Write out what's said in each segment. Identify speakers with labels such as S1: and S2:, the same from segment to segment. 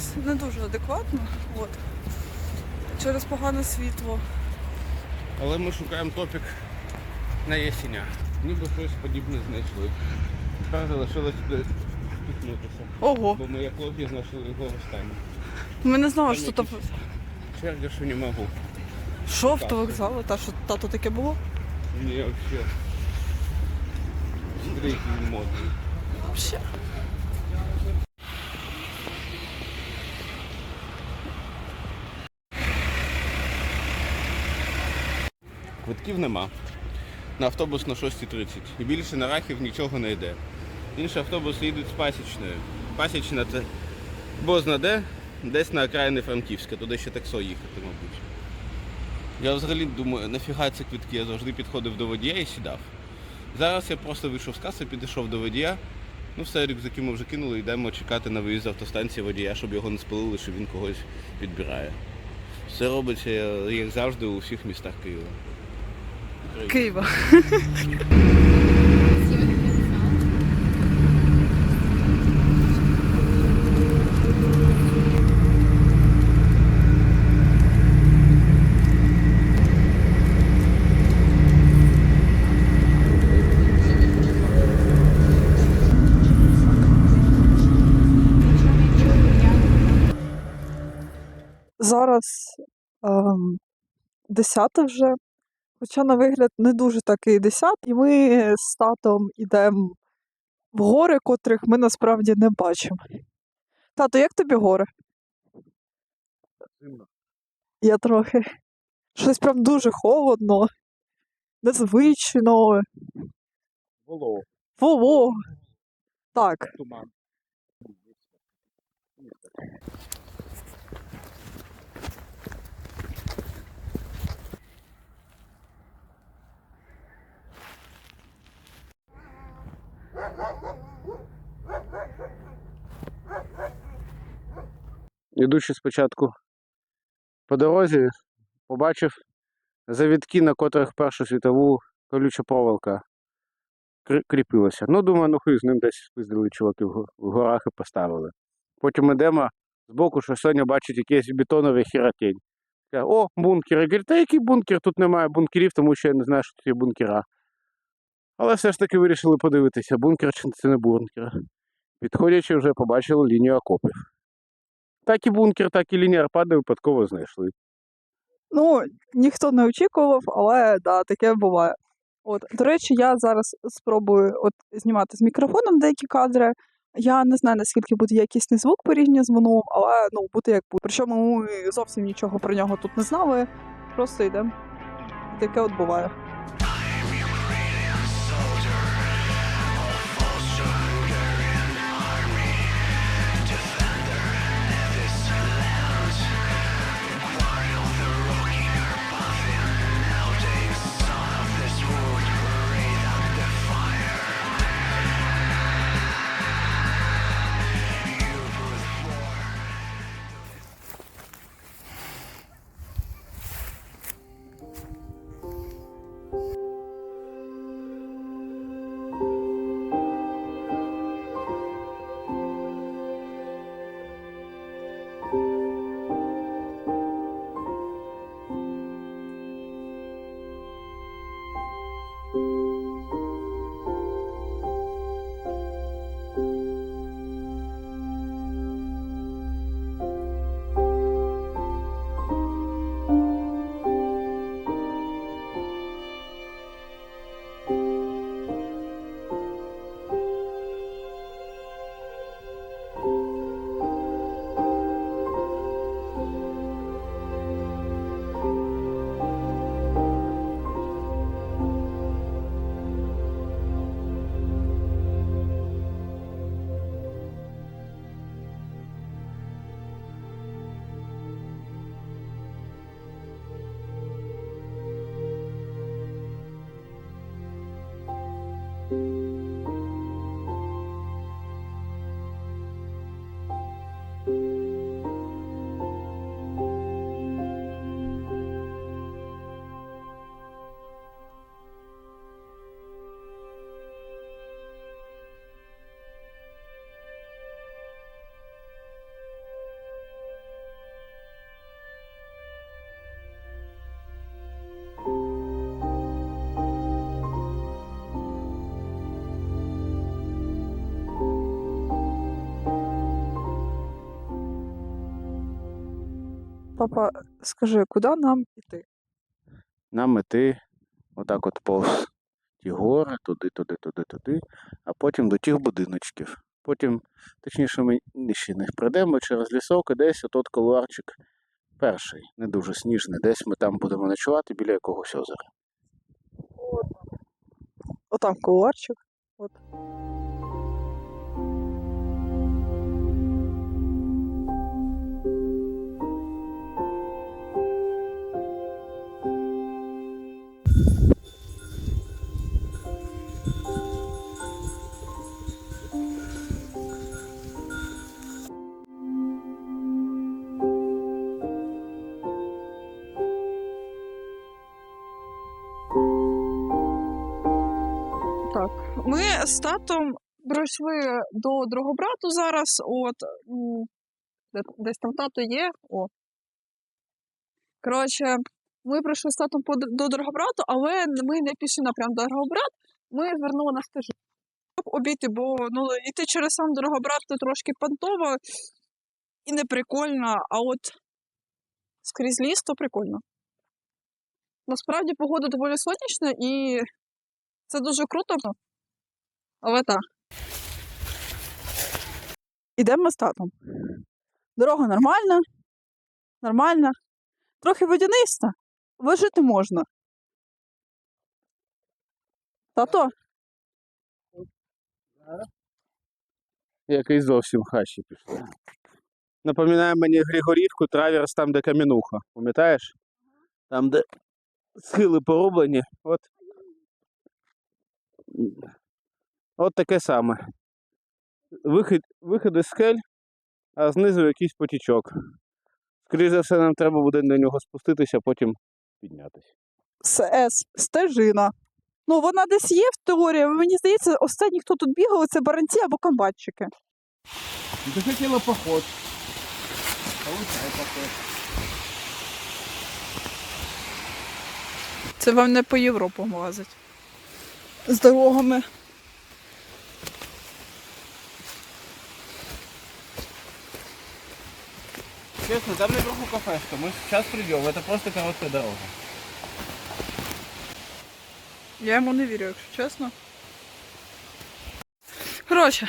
S1: якось не дуже адекватно. От. Через погане світло.
S2: Але ми шукаємо топік на ясеня. Ніби щось подібне знайшли. Тепер залишилось туди спіткнутися.
S1: Ого,
S2: Бо ми як лохи знайшли його останнє.
S1: ми не знали, що
S2: Там
S1: то.
S2: Черга, що не можу.
S1: Що автовокзал? Та що тато таке було?
S2: Ні, взагалі. Він модний.
S1: Вообще.
S2: Квитків нема. На автобус на 6.30. І більше на рахів нічого не йде. Інші автобуси їдуть з пасічною. Пасічна це бозна де, десь на окраїни Франківська, туди ще таксо їхати, мабуть. Я взагалі думаю, нафіга ці квитки, я завжди підходив до водія і сідав. Зараз я просто вийшов з каси, підійшов до водія. Ну все, рюкзаки ми вже кинули, йдемо чекати на виїзд з автостанції водія, щоб його не спалили, що він когось підбирає. Все робиться, як завжди, у всіх містах Києва.
S1: Києва. Зараз ем, 10 вже, хоча на вигляд не дуже такий 10, і ми з татом йдемо в гори, котрих ми насправді не бачимо. Тато, як тобі гори?
S2: Зимно.
S1: Я трохи. Щось прям дуже холодно, незвично,
S2: Воло,
S1: волого. Так,
S2: туман. Ідучи спочатку по дорозі, побачив завітки, на котрих Першу світову колюча проволока кріпилася. Ну, думаю, ну хуй з ним десь спиздили чуваки в горах і поставили. Потім йдемо збоку, що Соня бачить якийсь бетоновий хіротень. О, бункер. Я говорю, та який бункер? Тут немає бункерів, тому що я не знаю, що тут є бункера. Але все ж таки вирішили подивитися, бункер чи це не бункер. Підходячи, вже побачили лінію окопів. Так і бункер, так і лінія Арпада випадково знайшли.
S1: ну ніхто не очікував, але да, таке буває. От, до речі, я зараз спробую от знімати з мікрофоном деякі кадри. Я не знаю, наскільки буде якісний звук порівняно з минулим, але ну буде як буде. Причому ми зовсім нічого про нього тут не знали. Просто йдемо. Таке от буває. Папа, скажи, куди нам іти?
S2: Нам іти отак от повз ті гори, туди, туди, туди, туди, а потім до тих будиночків. Потім, точніше, ми ще не прийдемо через лісок і десь отот колуарчик перший, не дуже сніжний. Десь ми там будемо ночувати біля якогось озера.
S1: Отам куларчик. От. З татом пройшли до Дрогобрату зараз. От десь там тато є. О. Коротше, ми прийшли з татом до Дрогобрату, але ми не пішли напрям до Дрогобрат. Ми звернули на стежку, щоб обійти, бо ну, йти через сам Дрогобрат це трошки понтово і не прикольно, а от скрізь ліс то прикольно. Насправді погода доволі сонячна і це дуже круто. Але так. Ідемо з татом. Дорога нормальна, нормальна, трохи водяниста, але жити можна. Тато,
S2: Який зовсім хащі пішли. Напоминає мені Григорівку, траверс там, де камінуха. Пам'ятаєш? Там, де схили порублені. От. От таке саме. Вихід, вихід із скель, а знизу якийсь потічок. Скоріше за все, нам треба буде на нього спуститися, а потім піднятися.
S1: СС, стежина. Ну, вона десь є в теорії, але мені здається, останні, хто тут бігали, це баранці або комбатчики.
S2: Ти хотіла поход. Получай поход.
S1: Це вам не по Європу лазить. З дорогами.
S2: Честно, там наверху кафешка. Мы сейчас придем. Это просто короткая дорога.
S1: Я йому не вірю, якщо чесно. Коротше.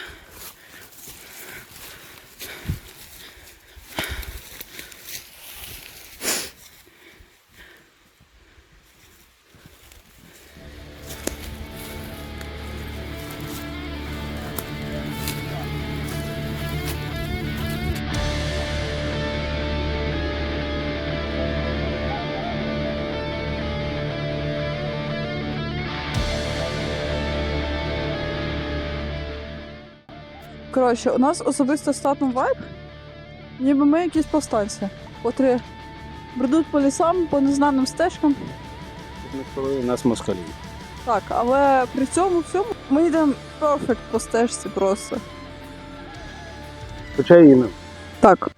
S1: Коротше, у нас особисто статом татом вайб, ніби ми якісь повстанці, котрі бредуть по лісам, по незнаним стежкам.
S2: Спалили нас москалі.
S1: Так, але при цьому всьому ми йдемо перфект по стежці просто.
S2: Хоча і не.
S1: Так.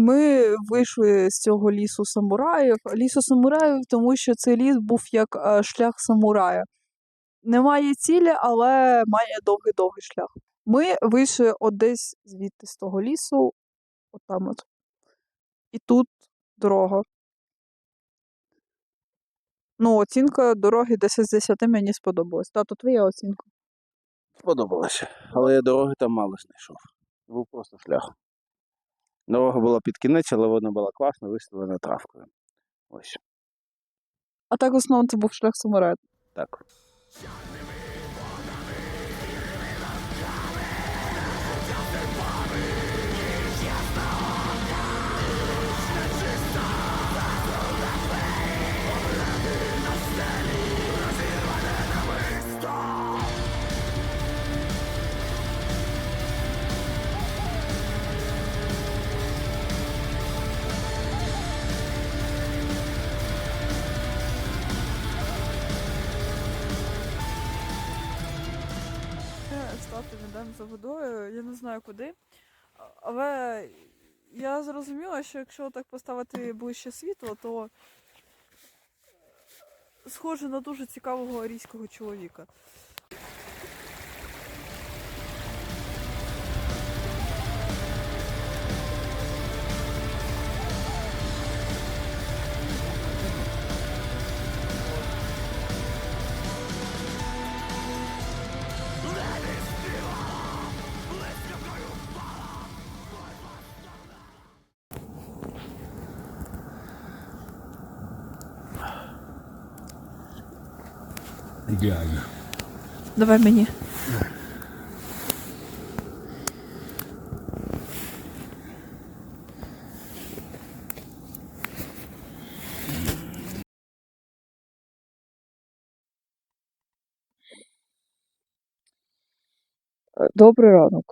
S1: Ми вийшли з цього лісу самураїв. Лісу самураїв, тому що цей ліс був як е, шлях самурая. Немає цілі, але має довгий-довгий шлях. Ми вийшли от десь звідти з того лісу, от там от. І тут дорога. Ну, оцінка дороги 10 з 10 мені сподобалась. Тато, твоя оцінка.
S2: Сподобалося. Але я дороги там мало знайшов. Був просто шлях. Дорога була під кінець, але вона була класна, виставлена травкою. Ось
S1: А так в основному це був шлях самурая.
S2: так.
S1: За водою, я не знаю куди. Але я зрозуміла, що якщо так поставити ближче світло, то схоже на дуже цікавого арійського чоловіка.
S3: Ідеально.
S1: Давай мені. Добрий ранок.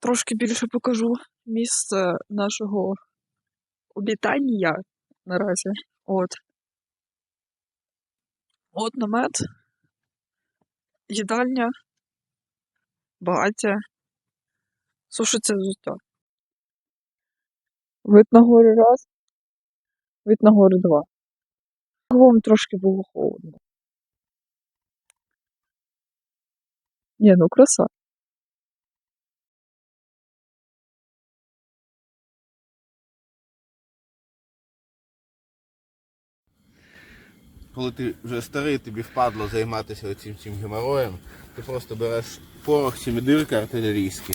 S1: Трошки більше покажу місце нашого обітання наразі. От. От намет, їдальня, багаття, сушиться взуття. Вид на гори раз, вид на гори два. Вам трошки було холодно. Ні, ну краса.
S4: Коли ти вже старий, тобі впадло займатися цим цим геморроєм, ти просто береш порох дирки артилерійські.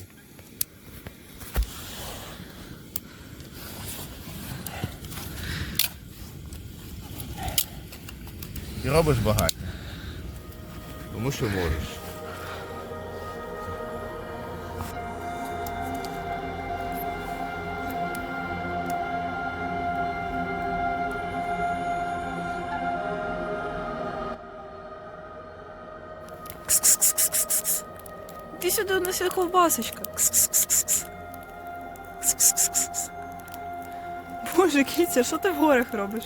S4: І робиш багато. Тому що можеш.
S1: Сюди уноси ковбасочка. Кс-кс-кс-кс. Кс-кс-кс-кс. Боже, Кітя, що ти в горах робиш?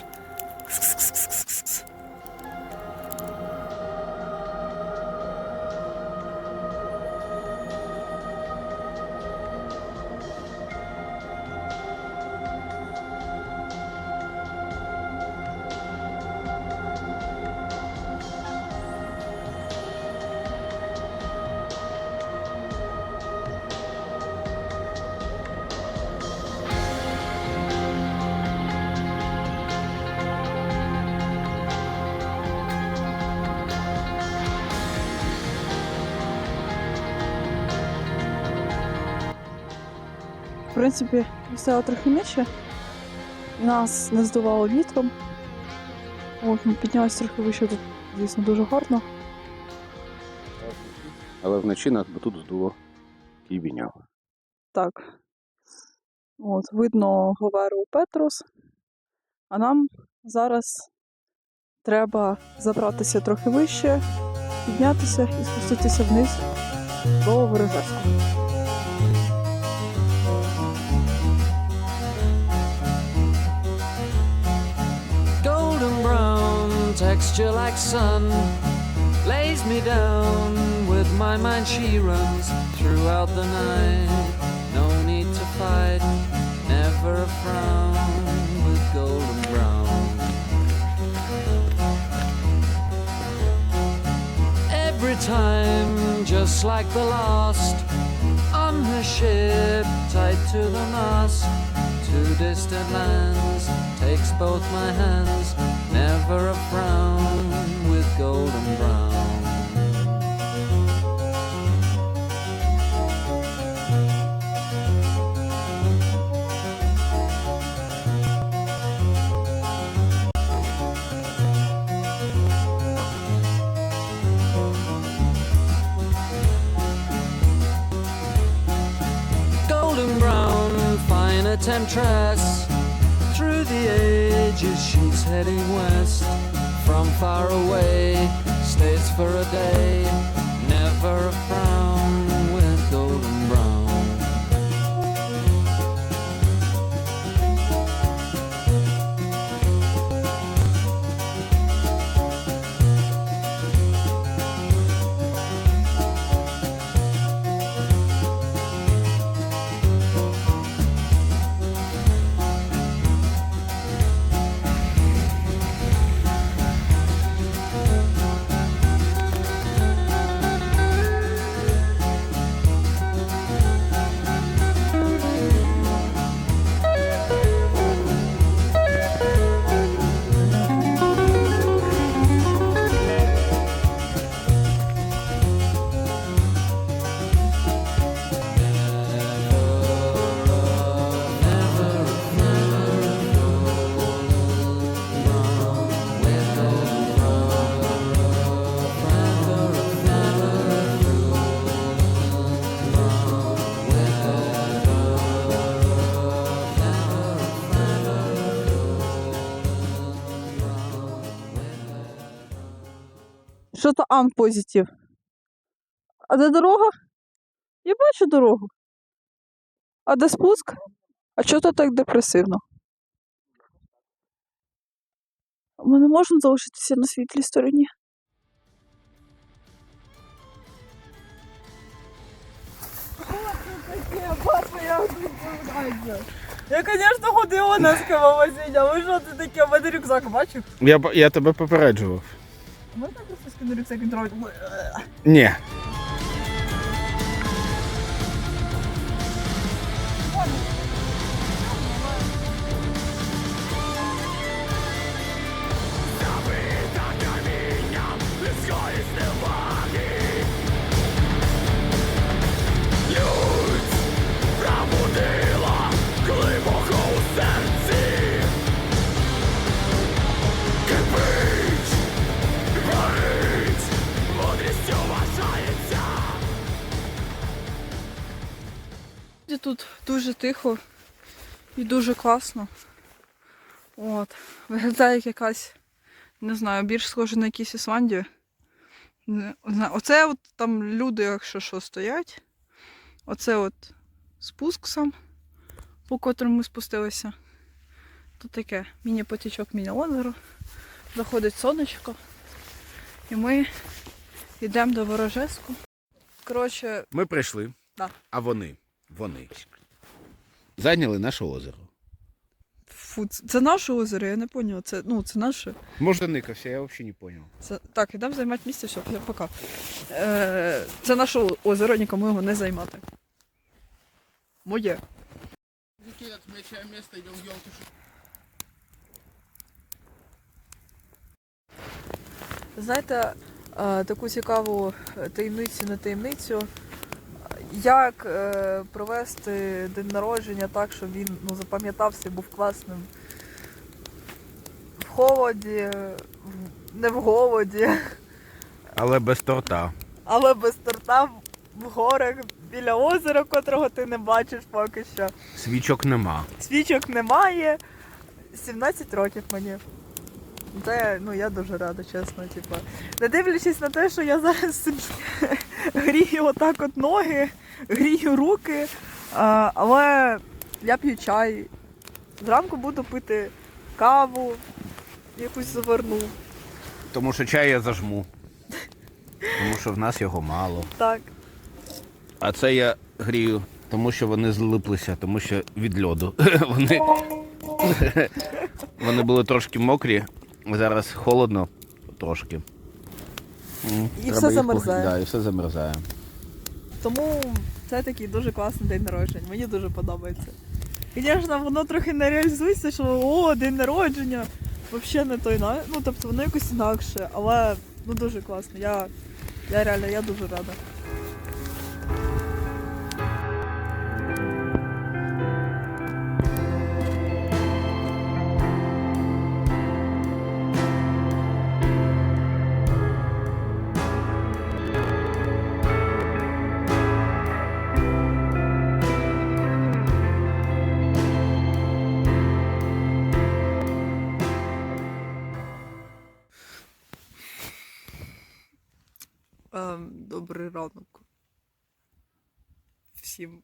S1: Принципі, стояло трохи нижче. Нас не здувало вітром. От, ми піднялися трохи вище тут, звісно, дуже гарно.
S2: Але вночі нас би тут здуло кібіняв.
S1: Так. От, видно Говеру Петрус. А нам зараз треба забратися трохи вище, піднятися і спуститися вниз до Ворожевського.
S5: Texture like sun lays me down with my mind. She runs throughout the night. No need to fight never a frown with golden brown. Every time just like the last on her ship tied to the mast. To distant lands takes both my hands never a frown with golden brown golden brown, fine a temptress. The ages, she's heading west. From far away, stays for a day. Never a frown
S1: Що то ан-позитив? А де дорога? Я бачу дорогу. А де спуск? А чого то так депресивно? Ми не можемо залишитися на світлій стороні. Я, звісно, ходила на скамовозіння, але що ти таке, у мене рюкзак бачив?
S2: Я, я тебе попереджував.
S1: Просто скину рюкзак і зробити?
S2: Ні.
S1: Тут дуже тихо і дуже класно. От. Виглядає як якась, не знаю, більш схоже на якусь Ісландію. Оце от там люди, якщо що, стоять. Оце от спуск сам, по котрому ми спустилися. Тут таке міні-потічок, міні-озеро. Заходить сонечко. І ми йдемо до Ворожеску. Коротше,
S2: Ми прийшли,
S1: Да.
S2: а вони, вони зайняли наше озеро.
S1: Фу, це наше озеро, я не поняла. Це, ну, це наше.
S2: Може, никався, я взагалі не зрозумів.
S1: Це... Так, ідемо займати місце, все, пока. Е, це наше озеро, нікому його не займати. Моє. Знаєте, е, таку цікаву таємницю на таємницю. Як е, провести день народження так, щоб він ну, запам'ятався, був класним. В холоді, в- не в голоді,
S2: Але без торта.
S1: але без торта в- в горах біля озера, котрого ти не бачиш поки що.
S2: Свічок нема.
S1: Свічок немає. 17 років мені. Це, ну я дуже рада, чесно. Типу. Не дивлячись на те, що я зараз собі грію отак от ноги, грію руки, але я п'ю чай. Зранку буду пити каву, якусь заверну.
S2: Тому що чай я зажму. Тому що в нас його мало.
S1: Так.
S2: А це я грію, тому що вони злиплися, тому що від льоду. Вони, вони були трошки мокрі, зараз холодно трошки.
S1: І
S2: треба
S1: все
S2: їх
S1: замерзає.
S2: пох- Да, і все замерзає.
S1: Тому це такий дуже класний день народження. Мені дуже подобається. Звісно, воно трохи не реалізується, що о, день народження. Взагалі не той на- ну тобто воно якось інакше, але ну дуже класно. Я, я реально я дуже рада. Добрий ранок. Всім.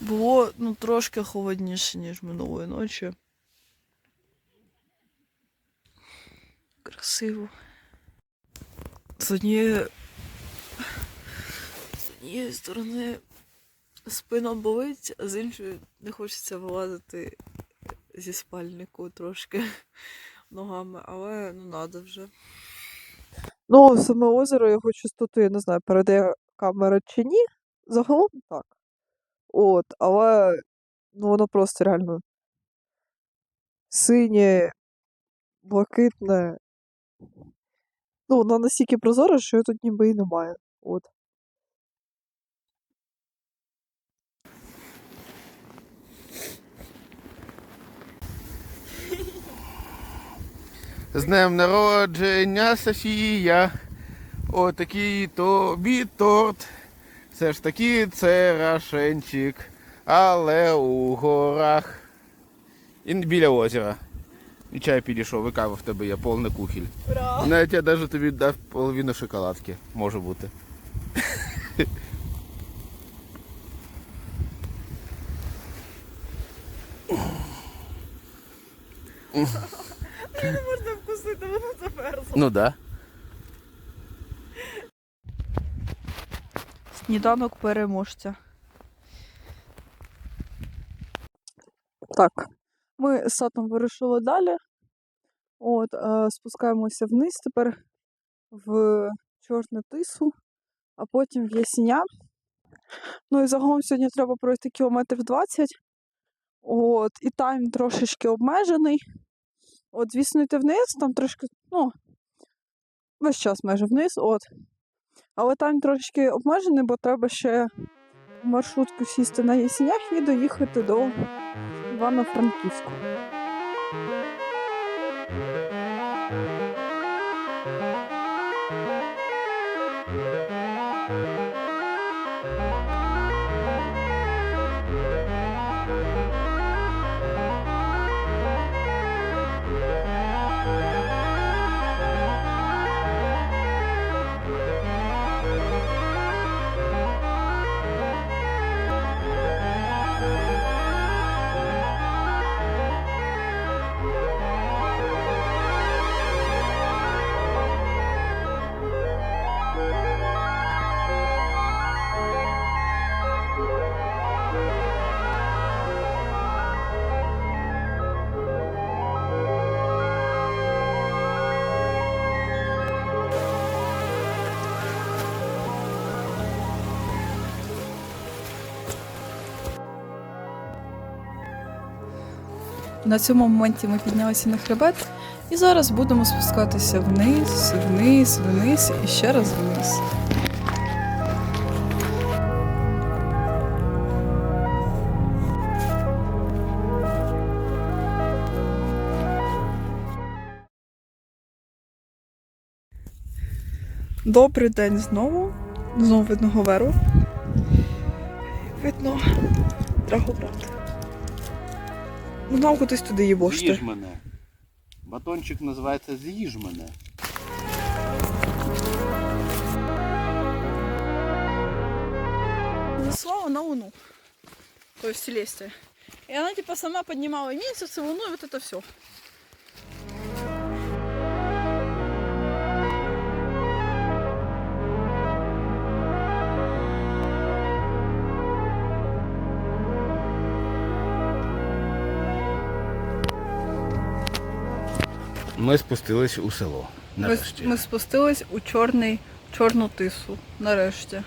S1: Було ну, трошки холодніше, ніж минулої ночі. Красиво. З однієї, з однієї сторони спина болить, а з іншої не хочеться вилазити зі спальнику трошки ногами, але ну надо вже. Ну, саме озеро його чистоту, я не знаю, передає камера чи ні. Загалом так. От, але ну воно просто реально синє, блакитне. Ну, воно настільки прозоре, що його тут ніби і немає. От.
S2: З днем народження, Софія. Отакий тобі торт. Все ж таки це рашенчик. Але у горах. І біля озера. І чай підійшов, і кава в тебе є, повний кухіль.
S1: Ура!
S2: Навіть я навіть тобі дав половину шоколадки. Може бути.
S1: Можна вкусити, воно замерзло.
S2: Ну да.
S1: Сніданок переможця. Так, ми з сатом вирушили далі. От, е, спускаємося вниз тепер в Чорну тису, а потім в Ясіня. Ну і загалом сьогодні треба пройти кілометрів 20. От, і тайм трошечки обмежений. От, звісно, йти вниз, там трошки, ну, весь час майже вниз, от. Але там трошки обмежений, бо треба ще маршрутку сісти на Ясінях і доїхати до Івано-Франківську. На цьому моменті ми піднялися на хребет і зараз будемо спускатися вниз, вниз, вниз і ще раз вниз. Добрий день знову. Знову видно Говеру. Видно Драгобрат. Ну, нам кудись туди їбошти.
S2: З'їж мене. Батончик називається З'їж мене.
S1: Слава на Луну. То есть Селестия. И она типа сама поднимала и месяц, и Луну, и вот это все.
S2: Ми спустились у село.
S1: Ми,
S2: Нарешті.
S1: ми спустились у чорний, чорну тису. Нарешті.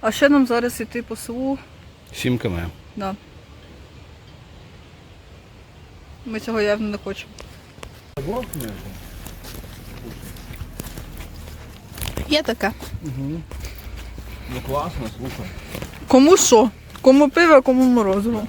S1: А ще нам зараз йти по селу.
S2: 7 км.
S1: Да. Ми цього явно не хочемо. Є таке.
S2: Ну класно, слухай.
S1: Кому що? Кому пиво, кому морозиво.